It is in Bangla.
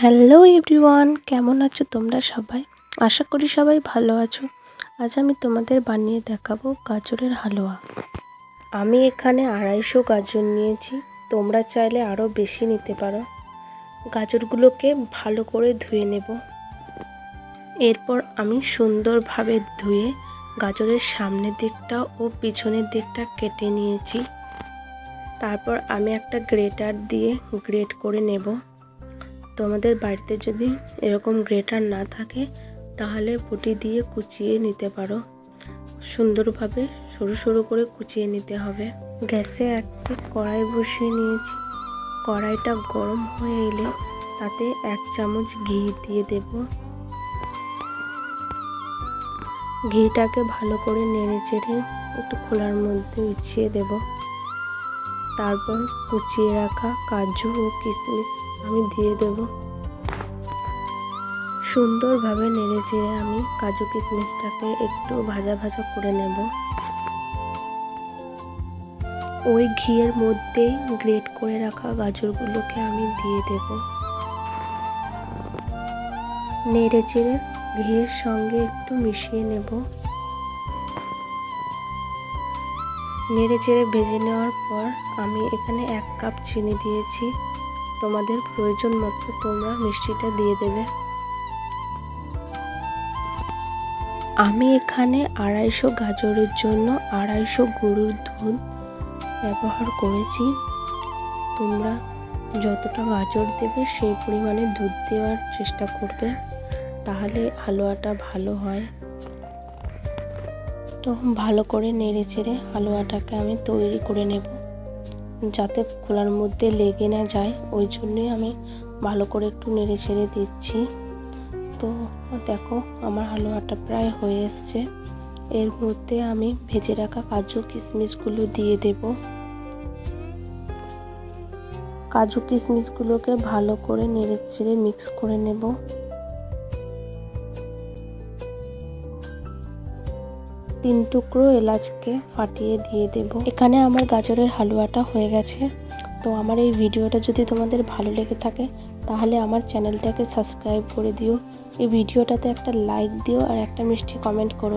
হ্যালো এভরিওয়ান, কেমন আছো তোমরা সবাই? আশা করি সবাই ভালো আছো। আজ আমি তোমাদের বানিয়ে দেখাবো গাজরের হালুয়া। আমি এখানে আড়াইশো গাজর নিয়েছি, তোমরা চাইলে আরও বেশি নিতে পারো। গাজরগুলোকে ভালো করে ধুয়ে নেব। এরপর আমি সুন্দরভাবে ধুয়ে গাজরের সামনের দিকটা ও পিছনের দিকটা কেটে নিয়েছি। তারপর আমি একটা গ্রেটার দিয়ে গ্রেট করে নেব। তোমাদের বাড়িতে যদি এরকম গ্রেটার না থাকে, তাহলে পুটি দিয়ে কুচিয়ে নিতে পারো। সুন্দরভাবে সরু সরু করে কুচিয়ে নিতে হবে। গ্যাসে একটি কড়াই বসিয়ে নিয়েছি। কড়াইটা গরম হয়ে এলে তাতে এক চামচ ঘি দিয়ে দেব। ঘিটাকে ভালো করে নেড়ে চেড়ে একটু খোলার মধ্যে বিছিয়ে দেব। তারপর কুচিয়ে রাখা কাজু ও কিশমিশ আমি দিয়ে দেব। সুন্দরভাবে নেড়ে চেড়ে আমি কাজু কিশমিশটাকে একটু ভাজা ভাজা করে নেব। ওই ঘিয়ের মধ্যেই গ্রেট করে রাখা গাজরগুলোকে আমি দিয়ে দেব। নেড়ে চেড়ে ঘিয়ের সঙ্গে একটু মিশিয়ে নেব। নেড়ে চেড়ে ভেজে নেওয়ার পর আমি এখানে এক কাপ চিনি দিয়েছি। তোমাদের প্রয়োজন মতো তোমরা মিষ্টিটা দিয়ে দেবে। আমি এখানে আড়াইশো গাজরের জন্য আড়াইশো গরুর দুধ ব্যবহার করেছি। তোমরা যতটা গাজর দেবে সেই পরিমাণে দুধ দেওয়ার চেষ্টা করবে, তাহলে হালুয়াটা ভালো হয়। তো ভালো করে নেড়ে চেড়ে হালুয়াটাকে আমি তৈরি করে নেব। যাতে খোলার মধ্যে লেগে না যায়, ওই জন্যই আমি ভালো করে একটু নেড়ে ছেড়ে দিচ্ছি। তো দেখো, আমার হালুয়াটা প্রায় হয়ে এসছে। এর মধ্যে আমি ভেজে রাখা কাজু কিশমিশগুলো দিয়ে দেব। কাজু কিশমিশগুলোকে ভালো করে নেড়ে চেড়ে মিক্স করে নেব। তিন টুকরো এলাচকে ফাটিয়ে দিয়ে দেব। এখানে আমার গাজরের হালুয়াটা হয়ে গেছে। তো আমার এই ভিডিওটা যদি তোমাদের ভালো লেগে থাকে, তাহলে আমার চ্যানেলটাকে সাবস্ক্রাইব করে দিও। এই ভিডিওটাতে একটা লাইক দিও আর একটা মিষ্টি কমেন্ট করো।